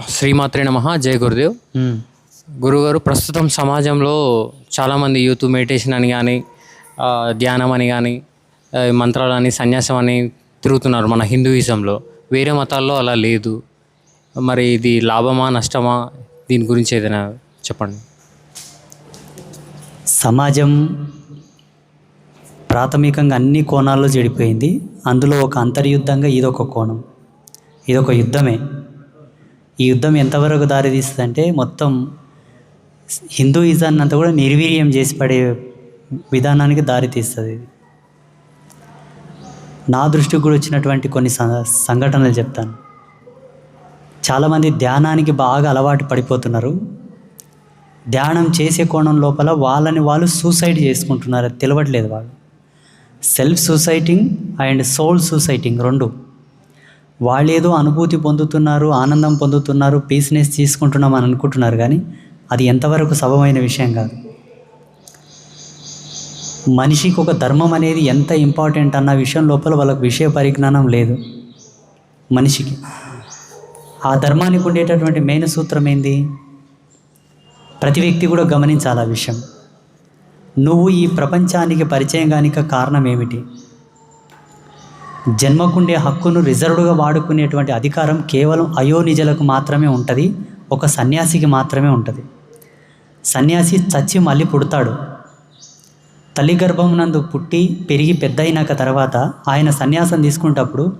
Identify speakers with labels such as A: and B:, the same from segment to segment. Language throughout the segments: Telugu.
A: శ్రీమాత్రే నమ జయ గురుదేవ్. గురుగారు ప్రస్తుతం సమాజంలో చాలామంది యూత్ మెడిటేషన్ అని కానీ ధ్యానం అని కానీ మంత్రాలు అని సన్యాసం అని తిరుగుతున్నారు మన హిందూయిజంలో. వేరే మతాల్లో అలా లేదు. మరి ఇది లాభమా నష్టమా? దీని గురించి ఏదైనా చెప్పండి.
B: సమాజం ప్రాథమికంగా అన్ని కోణాల్లో చెడిపోయింది. అందులో ఒక అంతర్యుద్ధంగా ఇదొక కోణం. ఇదొక యుద్ధమే. ఈ యుద్ధం ఎంతవరకు దారితీస్తుందంటే మొత్తం హిందూయిజాన్ని అంతా కూడా నిర్వీర్యం చేసి పడే విధానానికి దారితీస్తుంది ఇది. నా దృష్టికి కూడా వచ్చినటువంటి కొన్ని సంఘటనలు చెప్తాను. చాలామంది ధ్యానానికి బాగా అలవాటు పడిపోతున్నారు. ధ్యానం చేసే కోణం లోపల వాళ్ళని వాళ్ళు సూసైడ్ చేసుకుంటున్నారు. అది తెలియట్లేదు వాళ్ళు. Self suiciding and soul suiciding రెండు. వాళ్ళు ఏదో అనుభూతి పొందుతున్నారు ఆనందం పొందుతున్నారు పీస్నెస్ తీసుకుంటున్నాం అని అనుకుంటున్నారు కానీ అది ఎంతవరకు సబమైన విషయం కాదు. మనిషికి ఒక ధర్మం అనేది ఎంత ఇంపార్టెంట్ అన్న విషయం లోపల వాళ్ళకు విషయ పరిజ్ఞానం లేదు మనిషికి. ఆ ధర్మానికి ఉండేటటువంటి మెయిన్ సూత్రం ఏంది? ప్రతి వ్యక్తి కూడా గమనించాలి ఆ విషయం. నువ్వు ఈ ప్రపంచానికి పరిచయం కానిక కారణం ఏమిటి? జన్మకుండే హక్కును రిజర్వ్డ్గా వాడుకునేటువంటి అధికారం కేవలం అయోనిజలకు మాత్రమే ఉంటుంది ఒక సన్యాసికి మాత్రమే ఉంటుంది. సన్యాసి చచ్చి మళ్ళీ పుడతాడు. తల్లి గర్భం నందు పుట్టి పెరిగి పెద్ద అయినాక తర్వాత ఆయన సన్యాసం తీసుకునేటప్పుడు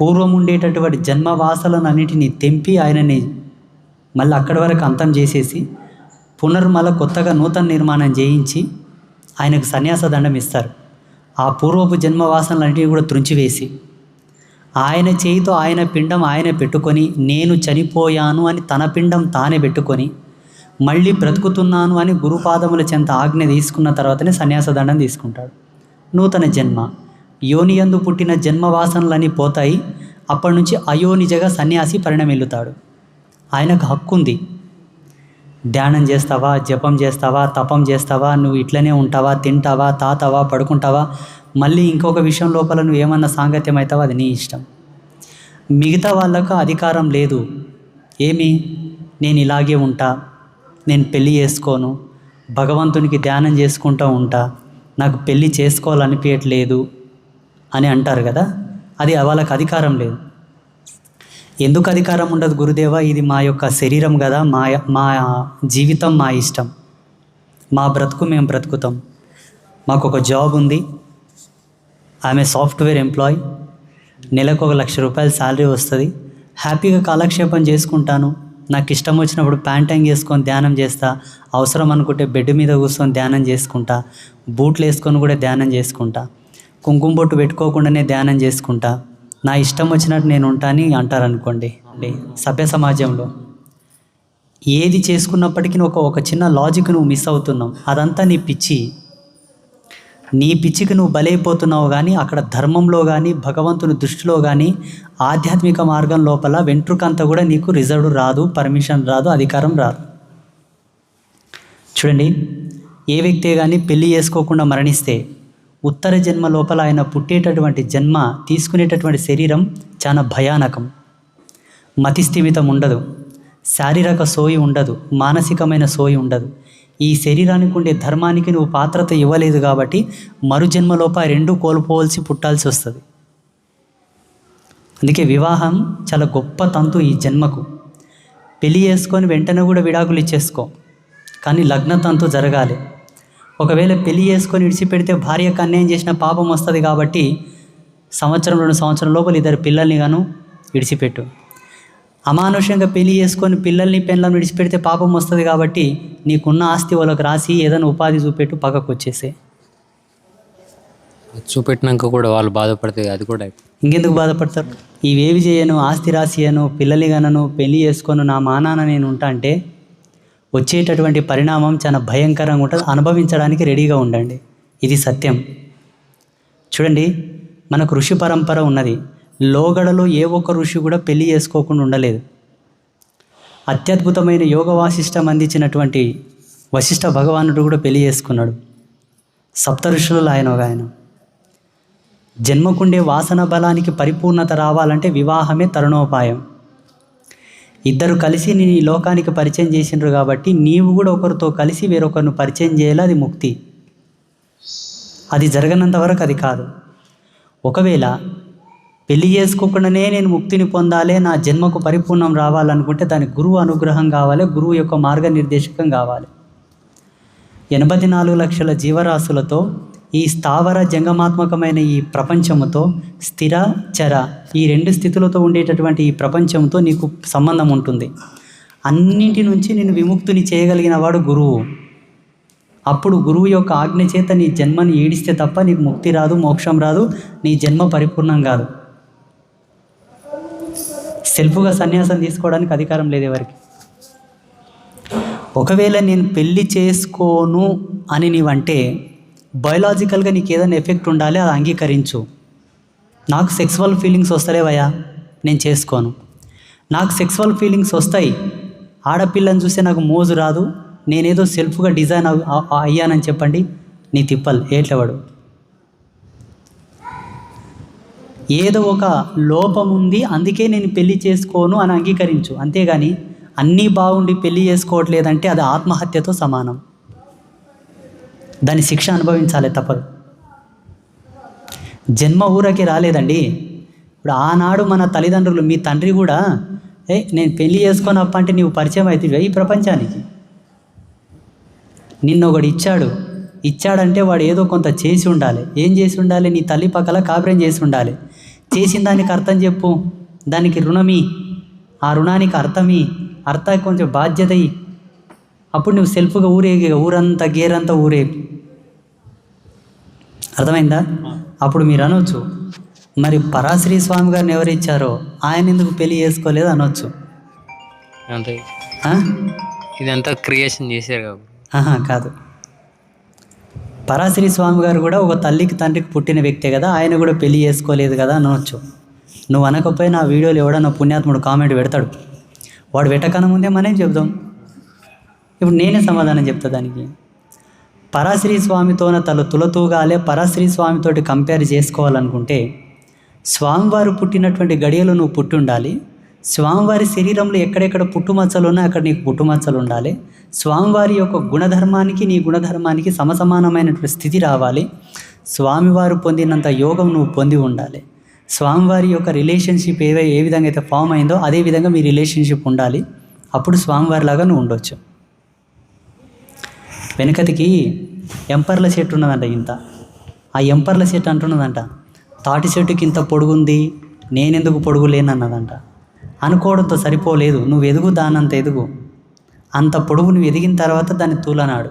B: పూర్వం ఉండేటటువంటి జన్మవాసలనన్నిటినీ తెంపి ఆయనని మళ్ళీ అక్కడి వరకు అంతం చేసేసి పునర్మల కొత్తగా నూతన నిర్మాణం చేయించి ఆయనకు సన్యాస దండం ఇస్తారు. ఆ పూర్వపు జన్మవాసనలన్నిటినీ కూడా త్రుంచివేసి ఆయన చేయితో ఆయన పిండం ఆయన పెట్టుకొని నేను చనిపోయాను అని తన పిండం తానే పెట్టుకొని మళ్ళీ బ్రతుకుతున్నాను అని గురుపాదముల చెంత ఆజ్ఞ తీసుకున్న తర్వాతనే సన్యాస దండం తీసుకుంటాడు. నూతన జన్మ. యోనియందు పుట్టిన జన్మవాసనలన్నీ పోతాయి. అప్పటి నుంచి అయోనిజగా సన్యాసి పరిణమిల్లుతాడు. ఆయనకు హక్కు ఉంది ధ్యానం చేస్తావా? జపం చేస్తావా? తపం చేస్తావా? నువ్వు ఇట్లనే ఉంటావా? తింటావా? తాతావా? పడుకుంటావా? మళ్ళీ ఇంకొక విషయం లోపల నువ్వు ఏమన్నా సాంగత్యం అవుతావో అది నీ ఇష్టం. మిగతా వాళ్ళకు అధికారం లేదు. ఏమి? నేను ఇలాగే ఉంటా. నేను పెళ్ళి చేసుకోను. భగవంతునికి ధ్యానం చేసుకుంటూ ఉంటా. నాకు పెళ్ళి చేసుకోవాలనిపించట్లేదు అని అంటారు కదా? అది వాళ్ళకి అధికారం లేదు. ఎందుకు అధికారం ఉండదు గురుదేవ? ఇది మా యొక్క శరీరం కదా. మా మా జీవితం మా ఇష్టం. మా బ్రతుకు మేము బ్రతుకుతాం. మాకు ఒక జాబ్ ఉంది. ఆమె సాఫ్ట్వేర్ ఎంప్లాయ్. నెలకు ఒక లక్ష రూపాయల శాలరీ వస్తుంది. హ్యాపీగా కాలక్షేపం చేసుకుంటాను. నాకు ఇష్టం వచ్చినప్పుడు ప్యాంటంగ్ వేసుకొని ధ్యానం చేస్తా. అవసరం అనుకుంటే బెడ్ మీద కూర్చొని ధ్యానం చేసుకుంటా. బూట్లు వేసుకొని కూడా ధ్యానం చేసుకుంటా. కుంకుమ బొట్టు పెట్టుకోకుండానే ధ్యానం చేసుకుంటా. నా ఇష్టం వచ్చినట్టు నేను ఉంటాని అంటారనుకోండి. సభ్య సమాజంలో. ఏది చేసుకున్నప్పటికీ ఒక ఒక చిన్న లాజిక్ నువ్వు మిస్ అవుతున్నావు అదంతా నీ పిచ్చి. నీ పిచ్చికి నువ్వు బలైపోతున్నావు కానీ అక్కడ ధర్మంలో కానీ భగవంతుని దృష్టిలో కానీ ఆధ్యాత్మిక మార్గం లోపల వెంట్రుకంతా కూడా నీకు రిజర్వ్ రాదు పర్మిషన్ రాదు అధికారం రాదు. చూడండి ఏ వ్యక్తి కానీ పెళ్ళి చేసుకోకుండా మరణిస్తే ఉత్తర జన్మ లోపల ఆయన పుట్టేటటువంటి జన్మ తీసుకునేటటువంటి శరీరం చాలా భయానకం. మతిస్థిమితం ఉండదు. శారీరక సోయి ఉండదు మానసికమైన సోయి ఉండదు. ఈ శరీరానికి ఉండే ధర్మానికి నువ్వు పాత్రత ఇవ్వలేదు కాబట్టి మరుజన్మలోప రెండు కోల్పోవలసి పుట్టాల్సి వస్తుంది. అందుకే వివాహం చాలా గొప్ప తంతు ఈ జన్మకు. పెళ్ళి చేసుకొని వెంటనే కూడా విడాకులు ఇచ్చేసుకో కానీ లగ్న తంతు జరగాలి. ఒకవేళ పెళ్ళి చేసుకొని విడిచిపెడితే భార్యకు అన్యాయం చేసిన పాపం వస్తుంది కాబట్టి సంవత్సరం రెండు సంవత్సరం లోపల ఇద్దరు పిల్లల్ని గాను విడిచిపెట్టు. అమానుషంగా పెళ్ళి చేసుకొని పిల్లల్ని పెళ్ళని విడిచిపెడితే పాపం వస్తుంది కాబట్టి నీకున్న ఆస్తి వాళ్ళకి రాసి ఏదైనా ఉపాధి చూపెట్టు పక్కకు వచ్చేసే.
A: చూపెట్టినాక కూడా వాళ్ళు బాధపడితే అది కూడా.
B: ఇంకెందుకు బాధపడతారు? ఇవేవి చేయను ఆస్తి రాసియను పిల్లల్ని గనను పెళ్ళి చేసుకొని నా మానాన నేను ఉంటా అంటే వచ్చేటటువంటి పరిణామం చాలా భయంకరంగా ఉంటుంది అనుభవించడానికి రెడీగా ఉండండి. ఇది సత్యం. చూడండి మనకు ఋషి పరంపర ఉన్నది. లోగడలో ఏ ఒక్క ఋషి కూడా పెళ్ళి చేసుకోకుండా ఉండలేదు. అత్యద్భుతమైన యోగ వాసిష్టం అందించినటువంటి వశిష్ఠ భగవానుడు కూడా పెళ్ళి చేసుకున్నాడు. సప్త ఋషులలో ఆయన ఒక ఆయన. జన్మకుండే వాసన బలానికి పరిపూర్ణత రావాలంటే వివాహమే తరుణోపాయం. ఇద్దరు కలిసి నేను ఈ లోకానికి పరిచయం చేసిండ్రు కాబట్టి నీవు కూడా ఒకరితో కలిసి వేరొకరిని పరిచయం చేయాలి అది ముక్తి. అది జరగనంత వరకు అది కాదు. ఒకవేళ పెళ్ళి చేసుకోకుండానే నేను ముక్తిని పొందాలి నా జన్మకు పరిపూర్ణం రావాలనుకుంటే దానికి గురువు అనుగ్రహం కావాలి గురువు యొక్క మార్గనిర్దేశకం కావాలి. ఎనభై నాలుగు లక్షల జీవరాశులతో ఈ స్థావర జంగమాత్మకమైన ఈ ప్రపంచముతో స్థిర చర ఈ రెండు స్థితులతో ఉండేటటువంటి ఈ ప్రపంచంతో నీకు సంబంధం ఉంటుంది. అన్నింటి నుంచి నేను విముక్తిని చేయగలిగిన వాడు గురువు. అప్పుడు గురువు యొక్క ఆజ్ఞ చేత నీ జన్మని ఈడిస్తే తప్ప నీకు ముక్తి రాదు మోక్షం రాదు నీ జన్మ పరిపూర్ణం కాదు. సెల్ఫ్గా సన్యాసం తీసుకోవడానికి అధికారం లేదు ఎవరికి. ఒకవేళ నేను పెళ్ళి చేసుకోను అని నీవంటే బయలాజికల్గా నీకు ఏదైనా ఎఫెక్ట్ ఉండాలి అది అంగీకరించు. నాకు సెక్సువల్ ఫీలింగ్స్ వస్తలేవయ్యా నేను చేసుకోను. నాకు సెక్సువల్ ఫీలింగ్స్ వస్తాయి. ఆడపిల్లని చూస్తే నాకు మోజు రాదు. నేనేదో సెల్ఫ్గా డిజైన్ అవ్- అయ్యానని చెప్పండి నీ తిప్పలు ఏట్లవాడు ఏదో ఒక లోపం ఉంది అందుకే నేను పెళ్ళి చేసుకోను అని అంగీకరించు. అంతేగాని అన్నీ బాగుండి పెళ్ళి చేసుకోవట్లేదంటే అది ఆత్మహత్యతో సమానం. దాని శిక్ష అనుభవించాలి తప్పదు. జన్మ ఊరకి రాలేదండి. ఇప్పుడు ఆనాడు మన తల్లిదండ్రులు మీ తండ్రి కూడా ఏ నేను పెళ్ళి చేసుకొని అంటే నీవు పరిచయం అవుతుంది ఈ ప్రపంచానికి? నిన్న ఒకడు ఇచ్చాడు. ఇచ్చాడంటే వాడు ఏదో కొంత చేసి ఉండాలి. ఏం చేసి ఉండాలి? నీ తల్లి పక్కల కాపురం చేసి ఉండాలి. చేసిన దానికి అర్థం చెప్పు. దానికి రుణమి. ఆ రుణానికి అర్థమి. అర్థానికి కొంచెం బాధ్యత. అప్పుడు నువ్వు సెల్ఫ్గా ఊరేగి ఊరంతా గేరంతా ఊరేగి అర్థమైందా? అప్పుడు మీరు అనొచ్చు. మరి పరాశ్రీ స్వామి గారిని ఎవరు ఇచ్చారో? ఆయన ఎందుకు పెళ్ళి చేసుకోలేదు అనొచ్చు?
A: ఇదంతా క్రియేషన్ చేశారు కదా
B: కాదు. పరాశ్రీ స్వామి గారు కూడా ఒక తల్లికి తండ్రికి పుట్టిన వ్యక్తే కదా ఆయన కూడా పెళ్ళి చేసుకోలేదు కదా అనవచ్చు నువ్వు అనకపోయినా ఆ వీడియోలు ఎవడన్నా పుణ్యాత్ముడు కామెంట్ పెడతాడు. వాడు పెట్టకన ముందే మనం చెబుదాం ఇప్పుడు నేనే సమాధానం చెప్తా దానికి. పరాశ్రీ స్వామితోన తల తులతూగాలే పరాశ్రీ స్వామితోటి కంపేర్ చేసుకోవాలనుకుంటే స్వామివారు పుట్టినటువంటి గడియలో నువ్వు పుట్టి ఉండాలి స్వామివారి శరీరంలో ఎక్కడెక్కడ పుట్టుమచ్చలు ఉన్నా అక్కడ నీకు పుట్టుమచ్చలు ఉండాలి. స్వామివారి యొక్క గుణధర్మానికి నీ గుణధర్మానికి సమసమానమైనటువంటి స్థితి రావాలి. స్వామివారు పొందినంత యోగం నువ్వు పొంది ఉండాలి. స్వామివారి యొక్క రిలేషన్షిప్ ఏవై ఏ విధంగా అయితే ఫామ్ అయిందో అదే విధంగా మీ రిలేషన్షిప్ ఉండాలి. అప్పుడు స్వామివారిలాగా నువ్వు ఉండొచ్చు. వెనకతికి ఎంపర్ల చెట్టు ఉన్నదంట ఇంత. ఆ ఎంపర్ల చెట్టు అంటున్నదంట తాటి చెట్టుకి ఇంత పొడుగుంది నేనెందుకు పొడుగు లేనన్నదంట అనుకోవడంతో సరిపోలేదు. నువ్వు ఎదుగు దానంత ఎదుగు. అంత పొడుగు నువ్వు ఎదిగిన తర్వాత దాన్ని తూలనాడు.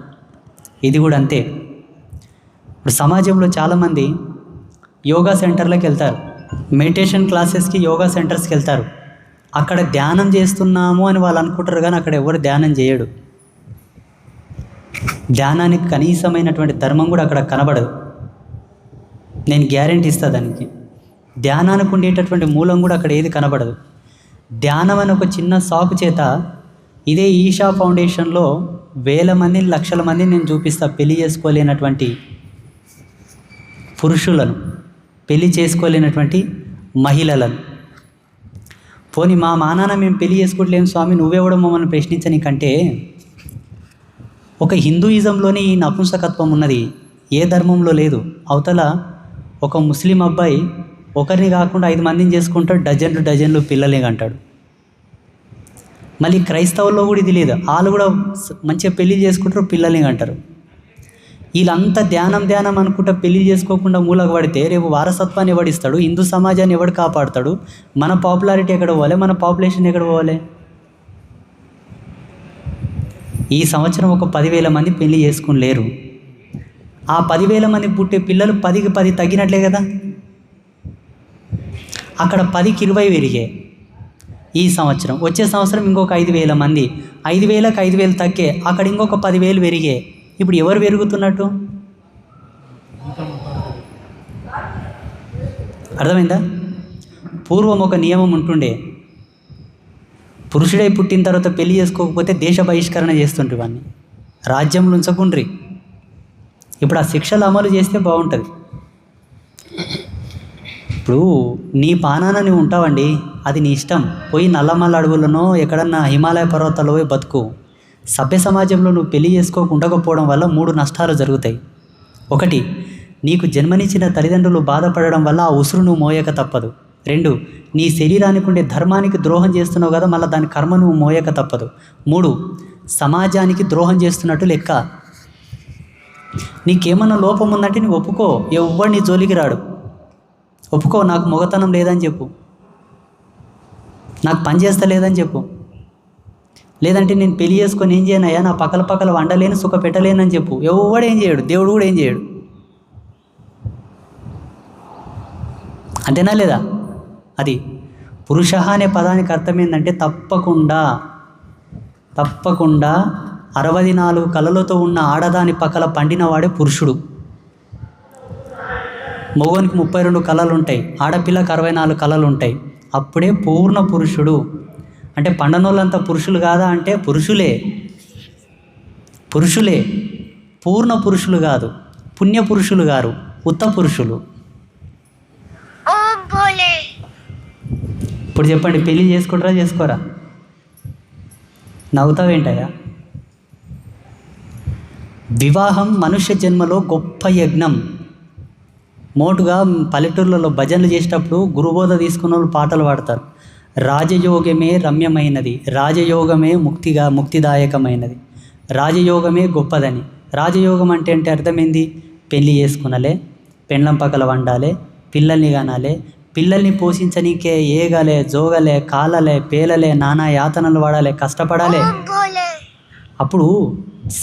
B: ఇది కూడా అంతే. ఇప్పుడు సమాజంలో చాలామంది యోగా సెంటర్లకు వెళ్తారు. మెడిటేషన్ క్లాసెస్కి యోగా సెంటర్స్కి వెళ్తారు. అక్కడ ధ్యానం చేస్తున్నాము అని వాళ్ళు అనుకుంటారు కానీ అక్కడ ఎవరు ధ్యానం చేయడు. ధ్యానానికి కనీసమైనటువంటి ధర్మం కూడా అక్కడ కనబడదు. నేను గ్యారెంటీ ఇస్తా దానికి. ధ్యానానికి ఉండేటటువంటి మూలం కూడా అక్కడ ఏది కనబడదు. ధ్యానం అనే ఒక చిన్న సాకు చేత ఇదే ఈషా ఫౌండేషన్లో వేల మందిని లక్షల మందిని నేను చూపిస్తా పెళ్ళి చేసుకోలేనటువంటి పురుషులను పెళ్ళి చేసుకోలేనటువంటి మహిళలను. పోనీ మా మానాన మేము పెళ్ళి చేసుకోవట్లేము స్వామి నువ్వెవడం మమ్మల్ని ప్రశ్నించని కంటే ఒక హిందూయిజంలోనే ఈ నపుంసకత్వం ఉన్నది ఏ ధర్మంలో లేదు. అవతల ఒక ముస్లిం అబ్బాయి ఒకరిని కాకుండా ఐదు మందిని చేసుకుంటాడు డజన్లు డజన్లు పిల్లలే అంటాడు మళ్ళీ క్రైస్తవుల్లో కూడా ఇది లేదు. వాళ్ళు కూడా మంచిగా పెళ్ళి చేసుకుంటారు పిల్లలే అంటారు వీళ్ళంతా ధ్యానం ధ్యానం అనుకుంటా పెళ్ళి చేసుకోకుండా మూలకు పడితే రేపు వారసత్వాన్ని ఎవడిస్తాడు? హిందూ సమాజాన్ని ఎవడు కాపాడుతాడు? మన పాపులారిటీ ఎక్కడ పోవాలి? మన పాపులేషన్ ఎక్కడ పోవాలి? ఈ సంవత్సరం ఒక పదివేల మంది పెళ్ళి చేసుకుని లేరు. ఆ పదివేల మంది పుట్టే పిల్లలు పదికి పది తగ్గినట్లే కదా? అక్కడ పదికి ఇరవై పెరిగాయి ఈ సంవత్సరం. వచ్చే సంవత్సరం ఇంకొక ఐదు వేల మంది. ఐదు వేలకు ఐదు వేలు తగ్గే అక్కడ ఇంకొక పదివేలు పెరిగాయి ఇప్పుడు ఎవరు పెరుగుతున్నట్టు? అర్థమైందా? పూర్వం ఒక నియమం ఉంటుండే. పురుషుడై పుట్టిన తర్వాత పెళ్ళి చేసుకోకపోతే దేశ బహిష్కరణ చేస్తుండ్రి వాడిని రాజ్యంలో ఉంచకుండ్రి ఇప్పుడు ఆ శిక్షలు అమలు చేస్తే బాగుంటుంది. ఇప్పుడు నీ పానాన నువ్వు ఉంటావండి. అది నీ ఇష్టం. పోయి నల్లమల్ల అడవులను ఎక్కడన్నా హిమాలయ పర్వతాల్లో పోయి బతుకు. సభ్య సమాజంలో నువ్వు పెళ్ళి చేసుకోకుండకపోవడం వల్ల మూడు నష్టాలు జరుగుతాయి. ఒకటి నీకు జన్మనిచ్చిన తల్లిదండ్రులు బాధపడడం వల్ల ఆ ఉసురు నువ్వు మోయక తప్పదు. రెండు నీ శరీరానికి ఉండే ధర్మానికి ద్రోహం చేస్తున్నావు కదా మళ్ళీ దాని కర్మ నువ్వు మోయక తప్పదు. మూడు సమాజానికి ద్రోహం చేస్తున్నట్టు లెక్క. నీకేమన్నా లోపం ఉందంటే నువ్వు ఒప్పుకో. ఎవ్వడు నీ జోలికి రాడు. ఒప్పుకో నాకు మొగతనం లేదని చెప్పు. నాకు పని చేస్తా లేదని చెప్పు. లేదంటే నేను పెళ్ళి చేసుకొని ఏం చేయనయ్యా నా పక్కల పక్కల వండలేను సుఖ పెట్టలేనని చెప్పు. ఎవడు ఏం చేయడు? దేవుడు కూడా ఏం చేయడు. అంతేనా లేదా? అది పురుష అనే పదానికి అర్థం ఏంటంటే తప్పకుండా తప్పకుండా అరవై నాలుగు కళలతో ఉన్న ఆడదాని పక్కల పండినవాడే పురుషుడు. మగవానికి ముప్పై రెండు కళలు ఉంటాయి ఆడపిల్లకి అరవై నాలుగు కళలు ఉంటాయి అప్పుడే పూర్ణ పురుషుడు. అంటే పండనోళ్ళంతా పురుషులు కాదా అంటే పురుషులే. పురుషులే. పూర్ణ పురుషులు కాదు. పుణ్య పురుషులు గారు. ఉత్త పురుషులు. ఇప్పుడు చెప్పండి పెళ్ళి చేసుకుంటారా చేసుకోరా? నవ్వుతావేంటయ్యా? వివాహం మనుష్య జన్మలో గొప్ప యజ్ఞం. మోటుగా పల్లెటూర్లలో భజనలు చేసేటప్పుడు గురుబోధ తీసుకున్న వాళ్ళు పాటలు పాడతారు. రాజయోగమే రమ్యమైనది. రాజయోగమే ముక్తిగా ముక్తిదాయకమైనది. రాజయోగమే గొప్పదని. రాజయోగం అంటే అంటే అర్థమైంది? పెళ్ళి చేసుకునలే పెండ్లం పక్కల వండాలే పిల్లల్ని కనాలే పిల్లల్ని పోషించనీకే ఏగలే జోగలే కాలలే పేలలే నానా యాతనలు పడాలే కష్టపడాలే. అప్పుడు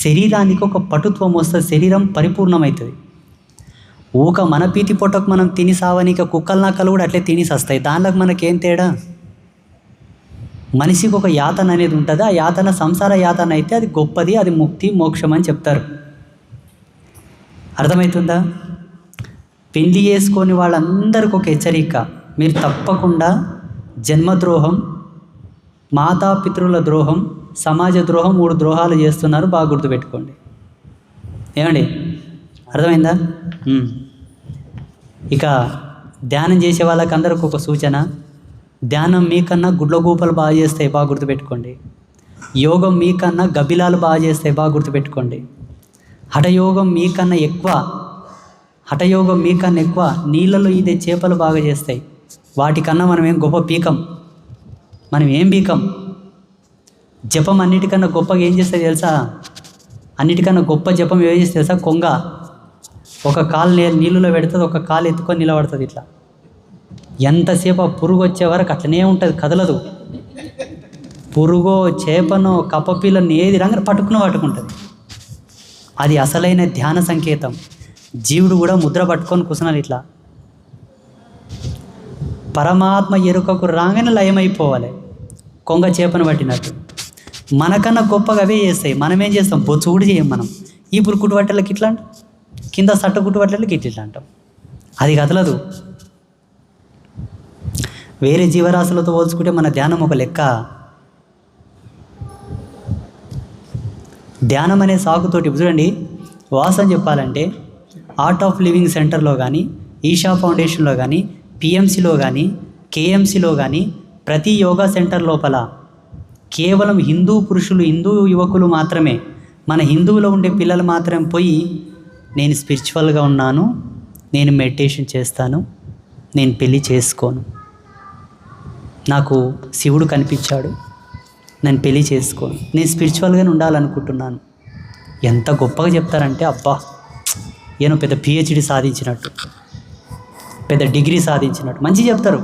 B: శరీరానికి ఒక పటుత్వం వస్తుంది శరీరం పరిపూర్ణమవుతుంది. ఊక మన పీతి పొట్టకు మనం తిని సావనిక కుక్కల నక్కలు కూడా అట్లే తిని వస్తాయి దానిలోకి మనకేం తేడా? మనిషికి ఒక యాతన అనేది ఉంటుంది. ఆ యాతన సంసార యాతన అయితే అది గొప్పది అది ముక్తి మోక్షం అని చెప్తారు. అర్థమవుతుందా పెళ్ళి చేసుకొని వాళ్ళందరికీ ఒక హెచ్చరిక. మీరు తప్పకుండా జన్మద్రోహం మాతాపితృల ద్రోహం సమాజ ద్రోహం మూడు ద్రోహాలు చేస్తున్నారు. బాగా గుర్తుపెట్టుకోండి. ఏమండి? అర్థమైందా? ఇక ధ్యానం చేసే వాళ్ళకి అందరికి ఒక సూచన. ధ్యానం మీకన్నా గుడ్ల గూపలు బాగా చేస్తాయి బాగా గుర్తుపెట్టుకోండి. యోగం మీకన్నా గబిలాలు బాగా చేస్తాయి బాగా గుర్తుపెట్టుకోండి. హఠయోగం మీకన్నా ఎక్కువ హఠయోగం మీకన్నా ఎక్కువ నీళ్ళలో ఇదే చేపలు బాగా చేస్తాయి. వాటికన్నా మనం ఏం గొప్ప పీకం. మనం ఏం పీకం? జపం అన్నిటికన్నా గొప్పగా ఏం చేస్తుంది తెలుసా? అన్నిటికన్నా గొప్ప జపం ఏం చేస్తుంది తెలుసా? కొంగ. ఒక కాలు నీ నీళ్ళలో పెడుతుంది ఒక కాలు ఎత్తుకొని నిలబడుతుంది ఇట్లా. ఎంతసేపు ఆ పురుగు వచ్చే వరకు అట్లనే ఉంటుంది కదలదు. పురుగో చేపనో కప్పపిల్లని ఏది రంగు పట్టుకుని పట్టుకుంటుంది అది అసలైన ధ్యాన సంకేతం. జీవుడు కూడా ముద్ర పట్టుకొని కూర్చున్నాడు ఇట్లా. పరమాత్మ ఎరుకకు రాగానే లయమైపోవాలి. కొంగ చేపను పట్టినట్టు. మనకన్నా గొప్పగా అవే చేస్తాయి. మనమేం చేస్తాం? బొచ్చు కూడా చేయం మనం. ఇప్పుడు కుట్టుబట్టలకి ఇట్లా కింద సట్ట కుట్టుబట్టలకి ఇట్లా అంటాం అది కదలదు. వేరే జీవరాశులతో పోల్చుకుంటే మన ధ్యానం ఒక లెక్క. ధ్యానం అనే సాకుతోటి చూడండి వాసన చెప్పాలంటే ఆర్ట్ ఆఫ్ లివింగ్ సెంటర్లో కానీ ఈషా ఫౌండేషన్లో కానీ పిఎంసిలో కానీ కేఎంసిలో కానీ ప్రతి యోగా సెంటర్ లోపల కేవలం హిందూ పురుషులు హిందూ యువకులు మాత్రమే మన హిందువులో ఉండే పిల్లలు మాత్రం పోయి నేను స్పిరిచువల్గా ఉన్నాను నేను మెడిటేషన్ చేస్తాను నేను పెళ్ళి చేసుకోను. నాకు శివుడు కనిపించాడు నేను పెళ్ళి చేసుకోను. నేను స్పిరిచువల్గానే ఉండాలనుకుంటున్నాను. ఎంత గొప్పగా చెప్తారంటే అబ్బా ఈయన పెద్ద పిహెచ్డి సాధించినట్టు పెద్ద డిగ్రీ సాధించినట్టు. మంచి చెప్తారు.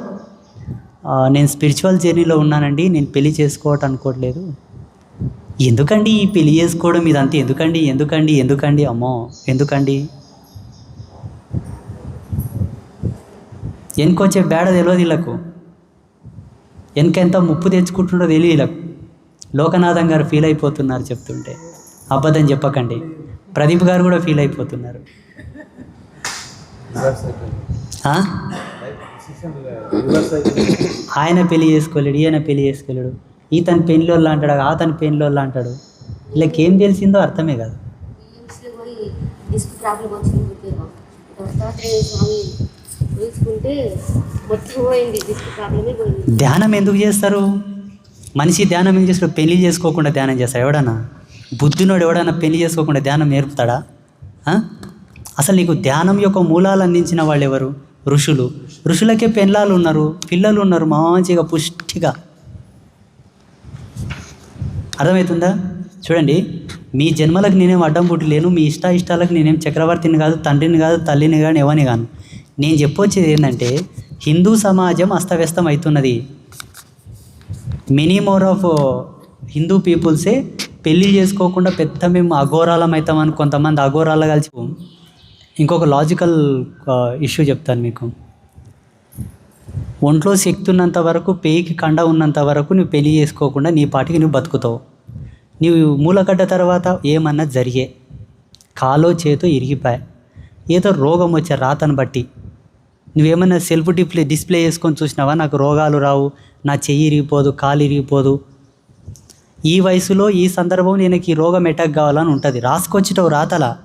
B: నేను స్పిరిచువల్ జర్నీలో ఉన్నానండి నేను పెళ్ళి చేసుకోవటం అనుకోవట్లేదు. ఎందుకండి ఈ పెళ్ళి చేసుకోవడం ఇదంతా? ఎందుకండి? ఎందుకండి? ఎందుకండి? అమ్మో ఎందుకండి? వెనుకొచ్చే బేడ తెలియదు వీళ్ళకు. వెనక ఎంత ముప్పు తెచ్చుకుంటుండో తెలియదు వీళ్ళకు. లోకనాథం గారు ఫీల్ అయిపోతున్నారు చెప్తుంటే. అబద్ధం చెప్పకండి. ప్రదీప్ గారు కూడా ఫీల్ అయిపోతున్నారు. ఆయన పెళ్ళి చేసుకోలేడు ఈయన పెళ్ళి చేసుకోలేడు. ఈతని పెళ్ళిలో అంటాడు ఆ తన పెళ్ళిలో అంటాడు? వీళ్ళకి ఏం తెలిసిందో అర్థమే కాదు. ధ్యానం ఎందుకు చేస్తారు? మనిషి ధ్యానం ఎందుకు చేస్తాడు? పెళ్ళి చేసుకోకుండా ధ్యానం చేస్తాడు. ఎవడన్నా? బుద్ధినోడు ఎవడన్నా పెళ్ళి చేసుకోకుండా ధ్యానం నేర్పుతాడా? అసలు నీకు ధ్యానం యొక్క మూలాలు అందించిన వాళ్ళు ఎవరు? ఋషులు. ఋషులకే పెళ్ళాలు ఉన్నారు పిల్లలు ఉన్నారు మంచిగా పుష్టిగా. అర్థమవుతుందా? చూడండి మీ జన్మలకు నేనేం అడ్డం పుట్టలేను మీ ఇష్ట ఇష్టాలకు నేనేం చక్రవర్తిని కాదు తండ్రిని కాదు తల్లిని కానీ ఎవరిని కాను. నేను చెప్పొచ్చేది ఏంటంటే హిందూ సమాజం అస్తవ్యస్తం అవుతున్నది many more of Hindu uh, పీపుల్సే పెళ్ళి చేసుకోకుండా పెద్ద మేము అఘోరాలం అవుతామని కొంతమంది అఘోరాలు కలిసి ఇంకొక లాజికల్ ఇష్యూ uh, చెప్తాను మీకు. ఒంట్లో శక్తి ఉన్నంత వరకు పేయికి కండ ఉన్నంత వరకు నువ్వు పెళ్ళి చేసుకోకుండా నీ పాటికి నువ్వు బతుకుతావు. నీవు మూలకడ్డ తర్వాత ఏమన్నా జరిగే. కాలో చేతో ఇరిగిపోయా. ఏదో రోగం వచ్చే రాతను బట్టి. నువ్వేమైనా సెల్ఫ్ డిప్లే డిస్ప్లే చేసుకొని చూసినావా? నాకు రోగాలు రావు. నా చెయ్యి ఇరిగిపోదు కాలు ఇరిగిపోదు. ఈ వయసులో ఈ సందర్భం నేను ఈ రోగం ఎటాక్ కావాలని ఉంటుంది. రాసుకొచ్చిటావు రాతల.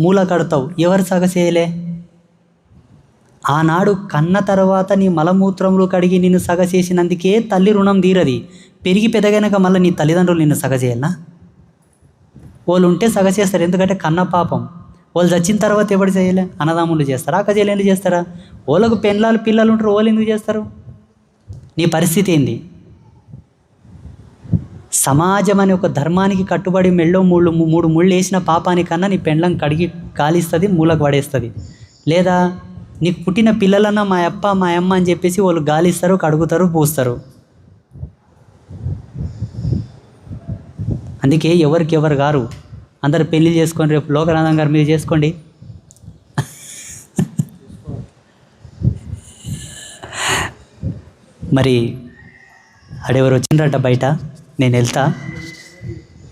B: మూల కడతావు. ఎవరు సగసేయలే? ఆనాడు కన్న తర్వాత నీ మలమూత్రములు కడిగి నిన్ను సగ చేసినందుకే తల్లి రుణం తీరది. పెరిగి పెదగనక మళ్ళీ నీ తల్లిదండ్రులు నిన్ను సగ చేయాలనా వాళ్ళు ఉంటే సగచేస్తారు ఎందుకంటే కన్న పాపం. వాళ్ళు చచ్చిన తర్వాత ఎవరు చేయలే? అన్నదమ్ములు చేస్తారా? అక్క ఎందుకు చేస్తారా? వాళ్ళకు పెళ్ళాలు పిల్లలు ఉంటారు. వాళ్ళు ఎందుకు చేస్తారు? నీ పరిస్థితి ఏంది? సమాజం అనే ఒక ధర్మానికి కట్టుబడి మెళ్ళో మూడు మూడు ముళ్ళు వేసిన పాపానికన్నా నీ పెండ్లం కడిగి కాలిస్తుంది మూలకు పడేస్తుంది. లేదా నీకు పుట్టిన పిల్లలన్నా మా అప్ప మా అమ్మ అని చెప్పేసి వాళ్ళు గాలిస్తారు కడుగుతారు పూస్తారు. అందుకే ఎవరికి ఎవరు గారు? అందరు పెళ్ళి చేసుకొని రేపు లోకనాథం గారు మీరు చేసుకోండి. మరి ఆడెవరు వచ్చిండ్రట బయట? నేను వెళ్తా.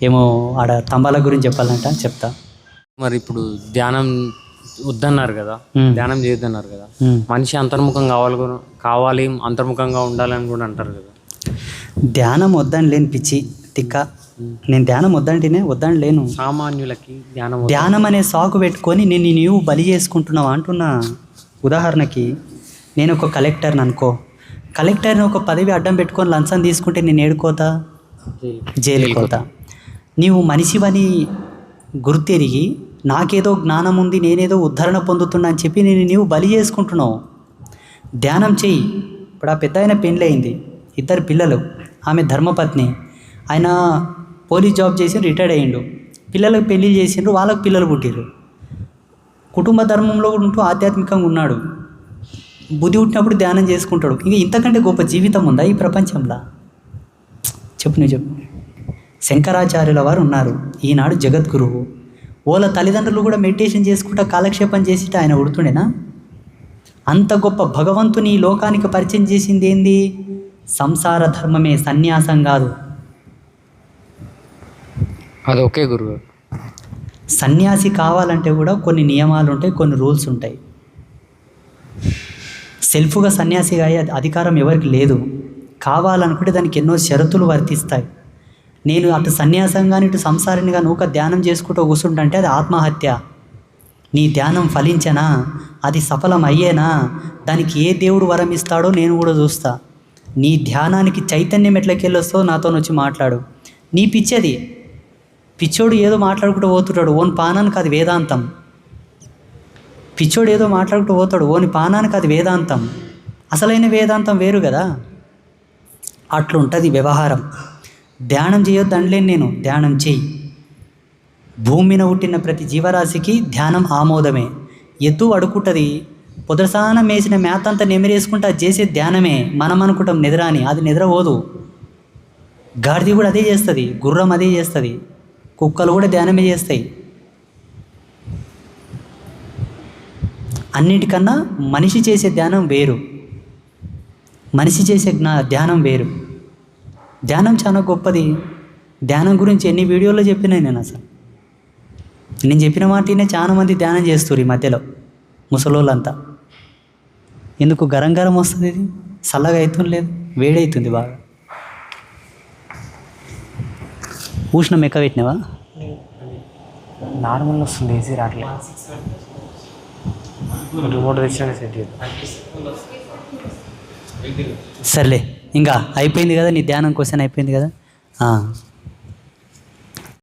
B: ఏమో ఆడ తంబాల గురించి చెప్పాలంట చెప్తా.
A: మరి ఇప్పుడు ధ్యానం వద్దన్నారు కదా. ధ్యానం చేయొద్దన్నారు కదా. మనిషి అంతర్ముఖం కావాలి కావాలి అంతర్ముఖంగా ఉండాలని కూడా అంటారు కదా.
B: ధ్యానం వద్దని లేని పిచ్చి తిక్క. నేను ధ్యానం వద్దంటేనే వద్దని లేను.
A: సామాన్యులకి ధ్యానం.
B: ధ్యానం అనే సాకు పెట్టుకొని నేను నీవు బలి చేసుకుంటున్నావు అంటున్నా. ఉదాహరణకి నేను ఒక కలెక్టర్ని అనుకో. కలెక్టర్ని ఒక పదవి అడ్డం పెట్టుకొని లంచం తీసుకుంటే నేను ఏడుకోతా? జైలుకి పోతా. నీవు మనిషివని గుర్తెరిగి నాకేదో జ్ఞానం ఉంది నేనేదో ఉద్ధరణ పొందుతున్నా అని చెప్పి నేను నీవు బలి చేసుకుంటున్నావు. ధ్యానం చెయ్యి. ఇప్పుడు ఆ పెద్ద ఆయన పెళ్ళయింది ఇద్దరు పిల్లలు. ఆమె ధర్మపత్ని. ఆయన పోలీస్ జాబ్ చేసి రిటైర్డ్ అయ్యిండు. పిల్లలకు పెళ్ళి చేసిండ్రు వాళ్ళకు పిల్లలు పుట్టిరు కుటుంబ ధర్మంలో కూడా ఉంటూ ఆధ్యాత్మికంగా ఉన్నాడు. బుద్ధి పుట్టినప్పుడు ధ్యానం చేసుకుంటాడు. ఇంకా ఇంతకంటే గొప్ప జీవితం ఉందా ఈ ప్రపంచంలో? చెప్పు నువ్వు చెప్పు. శంకరాచార్యుల వారు ఉన్నారు. ఈనాడు జగద్గురువు. వాళ్ళ తల్లిదండ్రులు కూడా మెడిటేషన్ చేసుకుంటా కాలక్షేపం చేసి ఆయన ఉడుతుండేనా? అంత గొప్ప భగవంతుని ఈ లోకానికి పరిచయం చేసింది ఏంది? సంసార ధర్మమే సన్యాసం కాదు.
A: అది ఓకే గురువు.
B: సన్యాసి కావాలంటే కూడా కొన్ని నియమాలు ఉంటాయి కొన్ని రూల్స్ ఉంటాయి. సెల్ఫ్గా సన్యాసిగా అయ్యే అధికారం ఎవరికి లేదు. కావాలనుకుంటే దానికి ఎన్నో షరతులు వర్తిస్తాయి. నేను అటు సన్యాసంగా ఇటు సంసారినిగా నూక ధ్యానం చేసుకుంటూ కూర్చుంటే అది ఆత్మహత్య. నీ ధ్యానం ఫలించనా? అది సఫలం అయ్యేనా దానికి ఏ దేవుడు వరం ఇస్తాడో నేను కూడా చూస్తా. నీ ధ్యానానికి చైతన్యం ఎట్లకెళ్ళొస్తో నాతో వచ్చి మాట్లాడు. నీ పిచ్చేది? పిచ్చోడు ఏదో మాట్లాడుకుంటూ పోతుంటాడు ఓన్ పానానికి అది వేదాంతం. పిచ్చోడు ఏదో మాట్లాడుకుంటూ పోతాడు ఓని పానానికి అది వేదాంతం. అసలైన వేదాంతం వేరు కదా. అట్లుంటుంది వ్యవహారం. ధ్యానం చేయొద్దు అనలేను నేను ధ్యానం చెయ్యి భూమిన పుట్టిన ప్రతి జీవరాశికి ధ్యానం ఆమోదమే. ఎద్దు అడుకుంటుంది పొదసాన మేసిన మేత అంతా అది చేసే ధ్యానమే. మనం అనుకుంటాం నిద్ర అని అది నిద్రపోదు. గాడిది కూడా అదే చేస్తుంది గుర్రం అదే చేస్తుంది. కుక్కలు కూడా ధ్యానమే చేస్తాయి. అన్నిటికన్నా మనిషి చేసే ధ్యానం వేరు. మనిషి చేసే జ్ఞా ధ్యానం వేరు. ధ్యానం చాలా గొప్పది. ధ్యానం గురించి ఎన్ని వీడియోల్లో చెప్పినా నేను అసలు. నేను చెప్పిన మాటనే చాలా మంది ధ్యానం చేస్తారు ఈ మధ్యలో ముసలోళ్ళంతా. ఎందుకు గరం గరం వస్తుంది ఇది? చల్లగా అవుతుంది లేదు? వేడవుతుంది బాగా. ఉష్ణం ఎక్క పెట్టినావా?
A: నార్మల్ వస్తుంది ఏసీ రావట్లేదు రిమోట్ తెచ్చిన సెట్
B: సర్లే. ఇంకా అయిపోయింది కదా నీ ధ్యానం క్వశ్చన్ అయిపోయింది కదా?